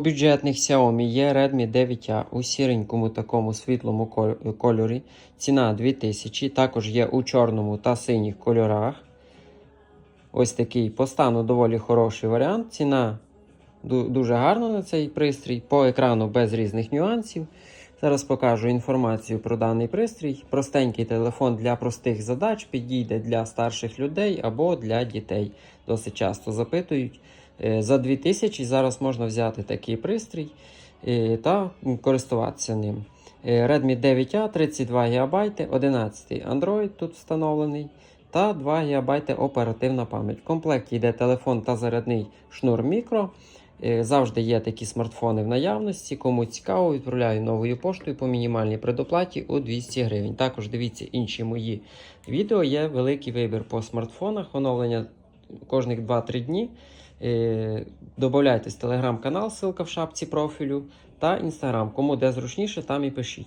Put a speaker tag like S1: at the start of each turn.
S1: Бюджетних Xiaomi є Redmi 9A у сіренькому такому світлому кольорі. Ціна 2000. Також є у чорному та синіх кольорах. Ось такий по стану доволі хороший варіант. Ціна дуже гарна на цей пристрій. По екрану без різних нюансів. Зараз покажу інформацію про даний пристрій. Простенький телефон для простих задач підійде для старших людей або для дітей. Досить часто запитують. Е, За 2000 зараз можна взяти такий пристрій е, та користуватися ним. Е, Redmi 9A 32 ГБ, 11 Android тут встановлений та 2 ГБ оперативна пам'ять. В комплекті йде телефон та зарядний шнур мікро. Е, Завжди є такі смартфони в наявності. Кому цікаво, відправляю новою поштою по мінімальній предоплаті у 200 гривень. Також дивіться інші мої відео. Є великий вибір по смартфонах, оновлення кожних 2-3 дні. Е, Добавляйтесь телеграм-канал, ссылка в шапці профілю та інстаграм. Кому де зручніше, там і пишіть.